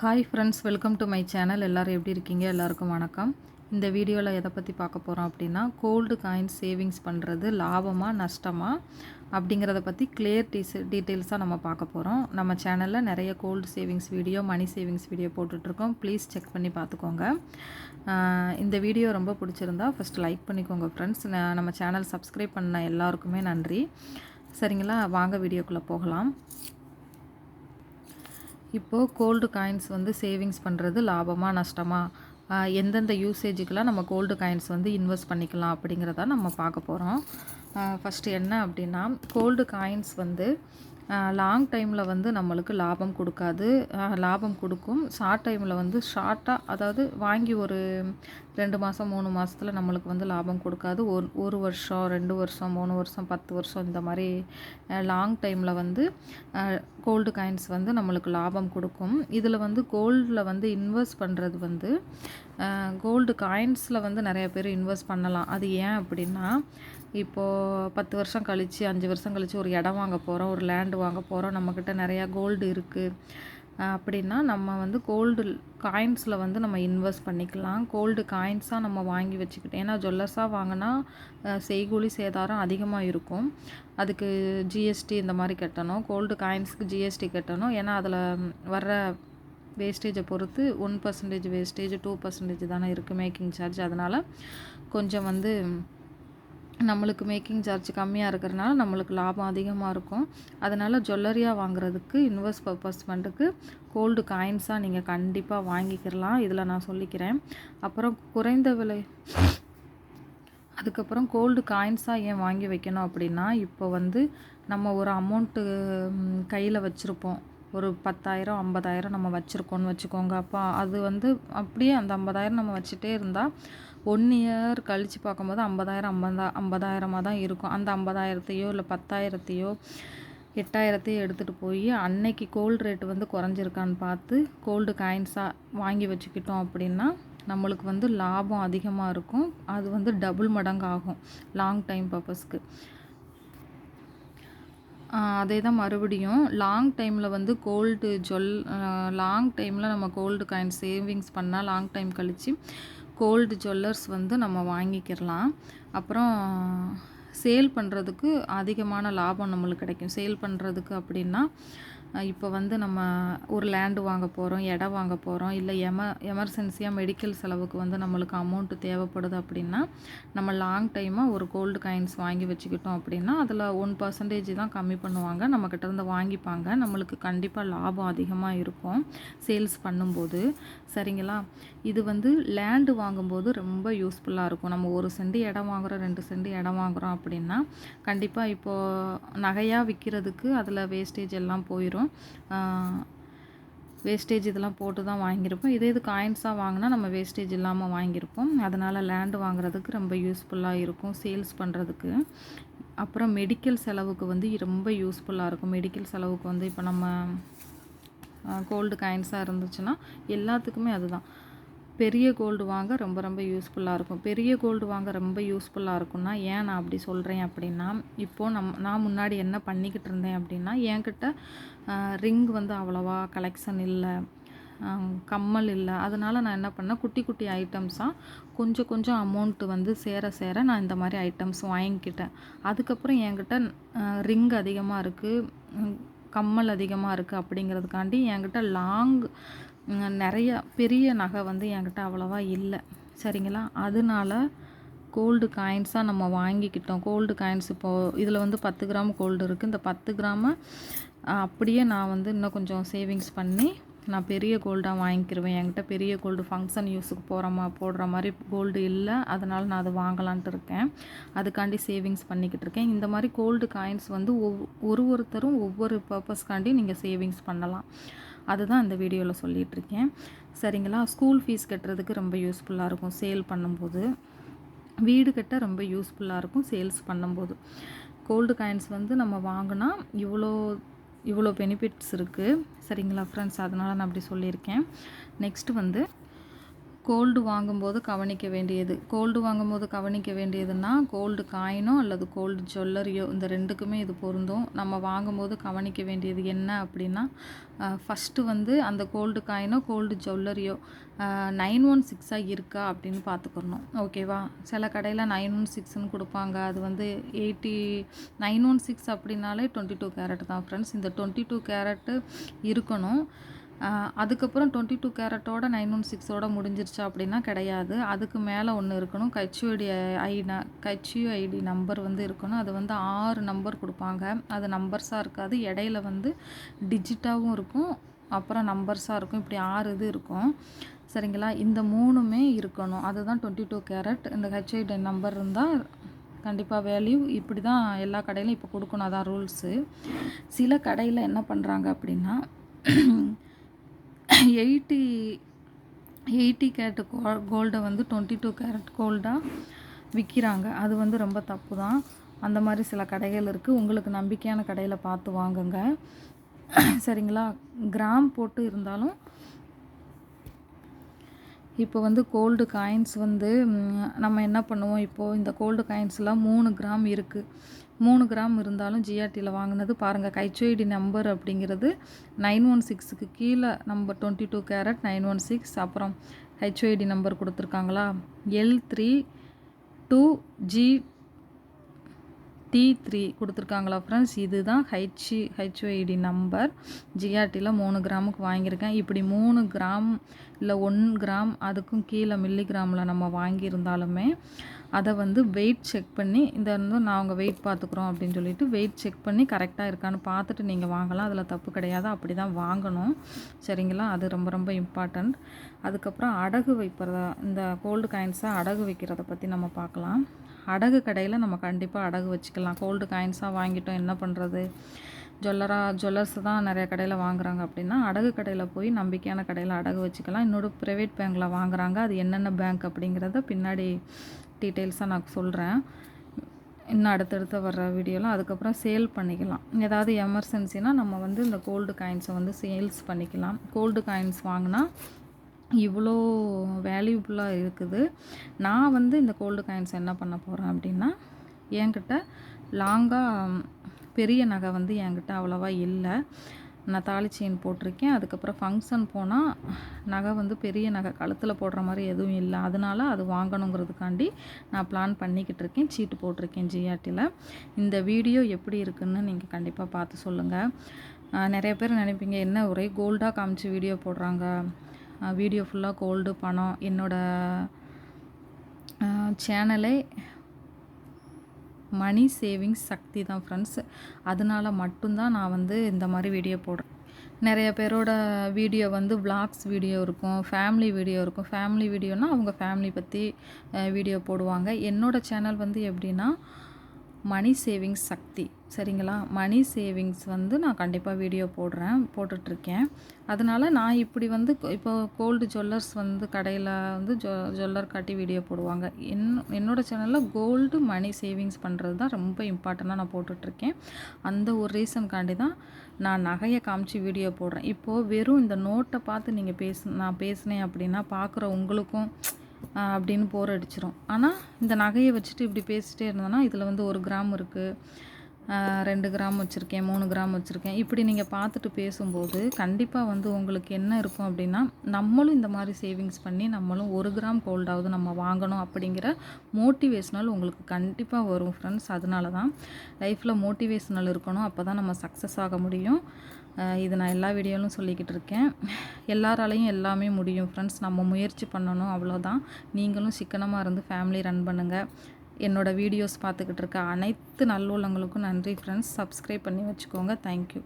Hi friends welcome to my channel எல்லோரும் எப்படி இருக்கீங்க? எல்லாருக்கும் வணக்கம். இந்த வீடியோவில் எதை பற்றி பார்க்க போகிறோம் அப்படின்னா கோல்டு காயின்ஸ் சேவிங்ஸ் பண்ணுறது லாபமாக நஷ்டமா அப்படிங்கிறத பற்றி கிளியர் டீஸ் டீட்டெயில்ஸாக நம்ம பார்க்க போகிறோம் நம்ம சேனலில் நிறைய gold savings video money savings video போட்டுட்ருக்கோம். ப்ளீஸ் செக் பண்ணி பார்த்துக்கோங்க. இந்த வீடியோ ரொம்ப பிடிச்சிருந்தா ஃபஸ்ட் லைக் பண்ணிக்கோங்க ஃப்ரெண்ட்ஸ் நம்ம சேனல் சப்ஸ்கிரைப் பண்ண எல்லாருக்குமே நன்றி. சரிங்களா? வாங்க வீடியோக்குள்ளே போகலாம். இப்போது கோல்டு காயின்ஸ் வந்து சேவிங்ஸ் பண்ணுறது லாபமாக நஷ்டமா? எந்தெந்த யூசேஜுக்கெலாம் நம்ம கோல்டு காயின்ஸ் வந்து இன்வெஸ்ட் பண்ணிக்கலாம் அப்படிங்கிறத நம்ம பார்க்க போகிறோம் ஃபஸ்ட்டு என்ன அப்படின்னா கோல்டு காயின்ஸ் வந்து லாங் டைமில் வந்து நம்மளுக்கு லாபம் கொடுக்காது. லாபம் கொடுக்கும். ஷார்ட் டைமில் வந்து ஷார்ட்டாக அதாவது வாங்கி ஒரு ரெண்டு மாதம் மூணு மாதத்துல நம்மளுக்கு வந்து லாபம் கொடுக்காது. ஒரு ஒரு வருஷம் ரெண்டு வருஷம் மூணு வருஷம் பத்து வருஷம் இந்த மாதிரி லாங் டைமில் வந்து கோல்டு காயின்ஸ் வந்து நம்மளுக்கு லாபம் கொடுக்கும். இதில் வந்து கோல்டில் வந்து இன்வெஸ்ட் பண்ணுறது வந்து கோல்டு காயின்ஸில் வந்து நிறைய பேர் இன்வெஸ்ட் பண்ணலாம். அது ஏன் அப்படின்னா இப்போது பத்து வருஷம் கழித்து அஞ்சு வருஷம் கழித்து ஒரு இடம் வாங்க போகிறோம் ஒரு லேண்டு வாங்க போகிறோம் நம்மக்கிட்ட நிறையா கோல்டு இருக்குது அப்படின்னா நம்ம வந்து கோல்டு காயின்ஸில் வந்து நம்ம இன்வெஸ்ட் பண்ணிக்கலாம். கோல்டு காயின்ஸாக நம்ம வாங்கி வச்சுக்கிட்டு ஏன்னா ஜுவல்லர்ஸாக வாங்கினா செய்கூலி சேதாரம் அதிகமாக இருக்கும். அதுக்கு ஜிஎஸ்டி இந்த மாதிரி கட்டணும். கோல்டு காயின்ஸுக்கு ஜிஎஸ்டி கட்டணும். ஏன்னா அதில் வர்ற வேஸ்டேஜை பொறுத்து one percentage wastage two percentage தானே இருக்குது மேக்கிங் சார்ஜ் அதனால் கொஞ்சம் வந்து நம்மளுக்கு மேக்கிங் சார்ஜ் கம்மியாக இருக்கிறனால நம்மளுக்கு லாபம் அதிகமாக இருக்கும். அதனால் ஜுவல்லரியாக வாங்குறதுக்கு இன்வெஸ்ட் பர்பஸ்மெண்ட்டுக்கு கோல்டு காயின்ஸாக நீங்கள் கண்டிப்பாக வாங்கிக்கிறலாம் இதில் நான் சொல்லிக்கிறேன். அப்புறம் குறைந்த விலை அதுக்கப்புறம் கோல்டு காயின்ஸாக ஏன் வாங்கி வைக்கணும் அப்படின்னா இப்போ வந்து நம்ம ஒரு அமௌண்ட்டு கையில் வச்சுருப்போம். ஒரு பத்தாயிரம் ஐம்பதாயிரம் நம்ம வச்சுருக்கோன்னு வச்சுக்கோங்க. அப்போ அது வந்து அப்படியே அந்த ஐம்பதாயிரம் நம்ம வச்சுட்டே இருந்தால் ஒன் இயர் கழித்து பார்க்கும்போது ஐம்பதாயிரம் ஐம்பதா ஐம்பதாயிரமாக தான் இருக்கும். அந்த ஐம்பதாயிரத்தையோ இல்லை பத்தாயிரத்தையோ எட்டாயிரத்தையும் எடுத்துகிட்டு போய் அன்னைக்கு கோல்டு ரேட்டு வந்து குறைஞ்சிருக்கான்னு பார்த்து கோல்டு காயின்ஸாக வாங்கி வச்சுக்கிட்டோம் அப்படின்னா நம்மளுக்கு வந்து லாபம் அதிகமாக இருக்கும். அது வந்து டபுள் மடங்கு ஆகும் லாங் டைம் பர்பஸ்க்கு அதே தான் மறுபடியும் லாங் டைமில் வந்து கோல்டு ஜொல் லாங் டைமில் நம்ம கோல்டு காயின் சேவிங்ஸ் பண்ணால் லாங் டைம் கழித்து கோல்டு ஜுவல்லர்ஸ் வந்து நம்ம வாங்கிக்கிறலாம் அப்புறம் சேல் பண்ணுறதுக்கு அதிகமான லாபம் நம்மளுக்கு கிடைக்கும். சேல் பண்ணுறதுக்கு அப்படின்னா இப்போ வந்து நம்ம ஒரு லேண்டு வாங்க போகிறோம் இடம் வாங்க போகிறோம் இல்லை எம எமர்ஜென்சியாக மெடிக்கல் செலவுக்கு வந்து நம்மளுக்கு அமௌண்ட்டு தேவைப்படுது அப்படின்னா நம்ம லாங் டைமாக ஒரு கோல்டு காயின்ஸ் வாங்கி வச்சுக்கிட்டோம் அப்படின்னா அதில் ஒன் பர்சன்டேஜ் தான் கம்மி பண்ணுவாங்க. நம்மக்கிட்ட இருந்து வாங்கிப்பாங்க. நம்மளுக்கு கண்டிப்பாக லாபம் அதிகமாக இருக்கும் சேல்ஸ் பண்ணும்போது. சரிங்களா? இது வந்து லேண்டு வாங்கும்போது ரொம்ப யூஸ்ஃபுல்லாக இருக்கும். நம்ம ஒரு சென்ட் இடம் வாங்குகிறோம் ரெண்டு சென்ட் இடம் வாங்குகிறோம் அப்படின்னா கண்டிப்பாக இப்போது நகையாக விற்கிறதுக்கு அதில் வேஸ்டேஜ் எல்லாம் போயிடும் வேஸ்டேஜ் இதெல்லாம் போட்டு தான் வாங்கியிருப்போம். இதே இது காயின்ஸாக வாங்கினா நம்ம வேஸ்டேஜ் இல்லாமல் வாங்கியிருப்போம். அதனால் லேண்டு வாங்குறதுக்கு ரொம்ப யூஸ்ஃபுல்லாக இருக்கும் சேல்ஸ் பண்ணுறதுக்கு அப்புறம் மெடிக்கல் செலவுக்கு வந்து ரொம்ப யூஸ்ஃபுல்லாக இருக்கும். மெடிக்கல் செலவுக்கு வந்து இப்போ நம்ம கோல்டு காயின்ஸாக இருந்துச்சுன்னா எல்லாத்துக்குமே அதுதான். பெரிய கோல்டு வாங்க ரொம்ப ரொம்ப யூஸ்ஃபுல்லாக இருக்கும். பெரிய கோல்டு வாங்க ரொம்ப யூஸ்ஃபுல்லாக இருக்கும்னா ஏன் நான் அப்படி சொல்கிறேன் அப்படின்னா இப்போது நம் நான் முன்னாடி என்ன பண்ணிக்கிட்டு இருந்தேன் அப்படின்னா என்கிட்ட ரிங் வந்து அவ்வளோவா கலெக்ஷன் இல்லை. கம்மல் இல்லை. அதனால் நான் என்ன பண்ணேன் குட்டி குட்டி ஐட்டம்ஸாக கொஞ்சம் கொஞ்சம் அமௌண்ட்டு வந்து சேர சேர நான் இந்த மாதிரி ஐட்டம்ஸ் வாங்கிக்கிட்டேன். அதுக்கப்புறம் என்கிட்ட ரிங் அதிகமாக இருக்குது கம்மல் அதிகமாக இருக்குது அப்படிங்கிறதுக்காண்டி என்கிட்ட லாங் நிறைய பெரிய நகை வந்து என்கிட்ட அவ்வளோவா இல்லை. சரிங்களா? அதனால கோல்டு காயின்ஸாக நம்ம வாங்கிக்கிட்டோம். கோல்டு காயின்ஸ் இப்போது இதில் வந்து பத்து கிராம் கோல்டு இருக்குது இந்த பத்து கிராமை அப்படியே நான் வந்து இன்னும் கொஞ்சம் சேவிங்ஸ் பண்ணி நான் பெரிய கோல்டாக வாங்கிக்கிருவேன். என்கிட்ட பெரிய கோல்டு ஃபங்க்ஷன் யூஸுக்கு போகிற மா போடுற மாதிரி கோல்டு இல்லை. அதனால் நான் அதை வாங்கலான்ட்டு இருக்கேன். அதுக்காண்டி சேவிங்ஸ் பண்ணிக்கிட்டு இருக்கேன். இந்த மாதிரி கோல்டு காயின்ஸ் வந்து ஒவ் ஒரு ஒருத்தரும் ஒவ்வொரு பர்பஸ்க்காண்டி நீங்கள் சேவிங்ஸ் பண்ணலாம். அதுதான் இந்த வீடியோவில் சொல்லிகிட்ருக்கேன் சரிங்களா? ஸ்கூல் ஃபீஸ் கட்டுறதுக்கு ரொம்ப யூஸ்ஃபுல்லாக இருக்கும் சேல் பண்ணும்போது. வீடு கட்ட ரொம்ப யூஸ்ஃபுல்லாக இருக்கும் சேல்ஸ் பண்ணும்போது. கோல்டு காயின்ஸ் வந்து நம்ம வாங்கினா இவ்வளோ இவ்வளோ பெனிஃபிட்ஸ் இருக்குது சரிங்களா ஃப்ரெண்ட்ஸ்? அதனால் நான் அப்படி சொல்லியிருக்கேன். நெக்ஸ்ட் வந்து கோல்டு வாங்கும்போது கவனிக்க வேண்டியது. கோல்டு வாங்கும்போது கவனிக்க வேண்டியதுன்னா கோல்டு காயினோ அல்லது கோல்டு ஜுவல்லரியோ இந்த ரெண்டுக்குமே இது பொருந்தும். நம்ம வாங்கும்போது கவனிக்க வேண்டியது என்ன அப்படின்னா ஃபஸ்ட்டு வந்து அந்த கோல்டு காயினோ கோல்டு ஜுவல்லரியோ நைன் ஒன் சிக்ஸாக இருக்கா அப்படின்னு பார்த்துக்கணும் ஓகேவா? சில கடையில் நைன் ஒன் சிக்ஸ்னு கொடுப்பாங்க. அது வந்து எயிட்டி நைன் ஒன் சிக்ஸ் அப்படின்னாலே டுவெண்ட்டி டூ கேரட் தான் ஃப்ரெண்ட்ஸ் இந்த டுவெண்ட்டி டூ கேரட்டு இருக்கணும். அதுக்கப்புறம் டுவெண்ட்டி டூ கேரட்டோட நைன் ஒன் சிக்ஸோட முடிஞ்சிருச்சு அப்படின்னா கிடையாது. அதுக்கு மேலே ஒன்று இருக்கணும். கச்சுவடி ஐடி ந ஐடி நம்பர் வந்து இருக்கணும். அது வந்து ஆறு நம்பர் கொடுப்பாங்க. அது நம்பர்ஸாக இருக்காது. இடையில வந்து டிஜிட்டாகவும் இருக்கும். அப்புறம் நம்பர்ஸாக இருக்கும். இப்படி ஆறு இது இருக்கும். சரிங்களா? இந்த மூணுமே இருக்கணும். அதுதான் டுவெண்ட்டி டூ கேரட். இந்த ஹெச்ஐடி நம்பர் இருந்தால் கண்டிப்பாக வேல்யூ இப்படி தான் எல்லா கடையிலும் இப்போ கொடுக்கணும். அதான் ரூல்ஸு சில கடையில் என்ன பண்ணுறாங்க அப்படின்னா எயிட்டி எயிட்டி கேரட் கோ கோல்டை வந்து டுவெண்ட்டி டூ கேரட் கோல்டாக விற்கிறாங்க அது வந்து ரொம்ப தப்பு தான் அந்த மாதிரி சில கடைகள் இருக்குது உங்களுக்கு நம்பிக்கையான கடையில் பார்த்து வாங்குங்க. சரிங்களா? கிராம் போட்டு இருந்தாலும் இப்போ வந்து கோல்டு காயின்ஸ் வந்து நம்ம என்ன பண்ணுவோம்? இப்போது இந்த கோல்டு காயின்ஸ்லாம் மூணு கிராம் இருக்குது மூணு கிராம் இருந்தாலும் ஜிஆர்டியில் வாங்கினது பாருங்கள் கைச்சோய்டி நம்பர் அப்படிங்கிறது நைன் ஒன் சிக்ஸுக்கு கீழே number twenty two carat nine one six அப்புறம் ஹெச்ஓஐடி நம்பர் கொடுத்துருக்காங்களா? L three two G T three கொடுத்துருக்காங்களா ஃப்ரெண்ட்ஸ் இதுதான் ஹெச்சி ஹெச்ஓஐடி நம்பர் ஜிஆர்டியில் மூணு கிராமுக்கு வாங்கியிருக்கேன். இப்படி மூணு கிராம் இல்லை ஒன் கிராம் அதுக்கும் கீழே மில்லி கிராமில் நம்ம வாங்கியிருந்தாலுமே அதை வந்து வெயிட் செக் பண்ணி இந்த வந்து நாங்கள் வெயிட் பார்த்துக்குறோம் அப்படின்னு சொல்லிட்டு வெயிட் செக் பண்ணி கரெக்டாக இருக்கான்னு பார்த்துட்டு நீங்கள் வாங்கலாம். அதில் தப்பு கிடையாது. அப்படி தான் வாங்கணும். சரிங்களா? அது ரொம்ப ரொம்ப இம்பார்ட்டண்ட் அதுக்கப்புறம் அடகு வைப்பதா இந்த கோல்டு காயின்ஸை அடகு வைக்கிறத பற்றி நம்ம பார்க்கலாம். அடகு கடையில் நம்ம கண்டிப்பாக அடகு வச்சுக்கலாம். கோல்டு காயின்ஸாக வாங்கிட்டோம் என்ன பண்ணுறது ஜுவல்லராக ஜுவல்லர்ஸ் தான் நிறைய கடையில் வாங்குறாங்க அப்படின்னா அடகு கடையில் போய் நம்பிக்கையான கடையில் அடகு வச்சுக்கலாம். இன்னொரு ப்ரைவேட் பேங்க்கில் வாங்குறாங்க. அது என்னென்ன பேங்க் அப்படிங்கிறத பின்னாடி டீட்டெயில்ஸாக நான் சொல்கிறேன் இன்னும் அடுத்தடுத்து வர்ற வீடியோலாம் அதுக்கப்புறம் சேல் பண்ணிக்கலாம். ஏதாவது எமர்ஜென்சினால் நம்ம வந்து இந்த கோல்டு காயின்ஸை வந்து சேல்ஸ் பண்ணிக்கலாம். கோல்டு காயின்ஸ் வாங்கினா இவ்வளோ வேல்யூபுல்லாக இருக்குது. நான் வந்து இந்த கோல்டு காயின்ஸ் என்ன பண்ண போகிறேன் அப்படின்னா என்கிட்ட லாங்காக பெரிய நகை வந்து என்கிட்ட அவ்வளோவா இல்லை. நான் தாலி செயின் போட்டிருக்கேன். அதுக்கப்புறம் ஃபங்க்ஷன் போனால் நகை வந்து பெரிய நகை கழுத்தில் போடுற மாதிரி எதுவும் இல்லை. அதனால் அது வாங்கணுங்கிறதுக்காண்டி நான் பிளான் பண்ணிக்கிட்டு இருக்கேன். சீட்டு போட்டிருக்கேன் ஜிஆர்டியில் இந்த வீடியோ எப்படி இருக்குன்னு நீங்கள் கண்டிப்பாக பார்த்து சொல்லுங்கள் நிறைய பேர் நினைப்பீங்க என்ன ஒரே கோல்டாக காமிச்சு வீடியோ போடுறாங்க. வீடியோ ஃபுல்லாக கோல்டு பணம் என்னோடய சேனலே மணி சேவிங்ஸ் சக்தி தான் ஃப்ரெண்ட்ஸ் அதனால மட்டும்தான் நான் வந்து இந்த மாதிரி வீடியோ போடுறேன். நிறைய பேரோட வீடியோ வந்து விளாக்ஸ் வீடியோ இருக்கும் ஃபேமிலி வீடியோ இருக்கும். ஃபேமிலி வீடியோனால் அவங்க ஃபேமிலி பற்றி வீடியோ போடுவாங்க. என்னோடய சேனல் வந்து எப்படின்னா மணி சேவிங்ஸ் சக்தி. சரிங்களா? மணி சேவிங்ஸ் வந்து நான் கண்டிப்பாக வீடியோ போடுறேன் போட்டுட்ருக்கேன். அதனால் நான் இப்படி வந்து இப்போ கோல்டு ஜுவல்லர்ஸ் வந்து கடையில் வந்து ஜொ ஜுவல்லர் காட்டி வீடியோ போடுவாங்க. என் என்னோடய சேனலில் கோல்டு மணி சேவிங்ஸ் பண்ணுறது தான் ரொம்ப இம்பார்ட்டண்ட்டாக நான் போட்டுட்ருக்கேன். அந்த ஒரு ரீசன்காண்டி தான் நான் நகையை காமிச்சு வீடியோ போடுறேன். இப்போது வெறும் இந்த நோட்டை பார்த்து நீங்கள் பேசு நான் பேசினேன் அப்படின்னா பார்க்குற உங்களுக்கும் அப்படின்னு போர் அடிச்சிடும் ஆனால் இந்த நகையை வச்சுட்டு இப்படி பேசிகிட்டே இருந்தோன்னா இதில் வந்து ஒரு கிராம் இருக்குது ரெண்டு கிராம் வச்சுருக்கேன் மூணு கிராம் வச்சுருக்கேன். இப்படி நீங்கள் பார்த்துட்டு பேசும்போது கண்டிப்பாக வந்து உங்களுக்கு என்ன இருக்கும் அப்படின்னா நம்மளும் இந்த மாதிரி சேவிங்ஸ் பண்ணி நம்மளும் ஒரு கிராம் கோல்டாவது நம்ம வாங்கணும் அப்படிங்கிற மோட்டிவேஷ்னல் உங்களுக்கு கண்டிப்பாக வரும் ஃப்ரெண்ட்ஸ் அதனால தான் லைஃப்பில் மோட்டிவேஷ்னல் இருக்கணும் அப்போ தான் நம்ம சக்ஸஸ் ஆக முடியும். இது நான் எல்லா வீடியோலும் சொல்லிக்கிட்டு இருக்கேன். எல்லாராலையும் எல்லாமே முடியும் ஃப்ரெண்ட்ஸ் நம்ம முயற்சி பண்ணணும் அவ்வளோதான் நீங்களும் சிக்கனமாக இருந்து ஃபேமிலி ரன் பண்ணுங்கள் என்னோடய வீடியோஸ் பார்த்துக்கிட்டு இருக்க அனைத்து நல்லுள்ளங்களுக்கும் நன்றி ஃப்ரெண்ட்ஸ் சப்ஸ்கிரைப் பண்ணி வச்சுக்கோங்க. தேங்க்யூ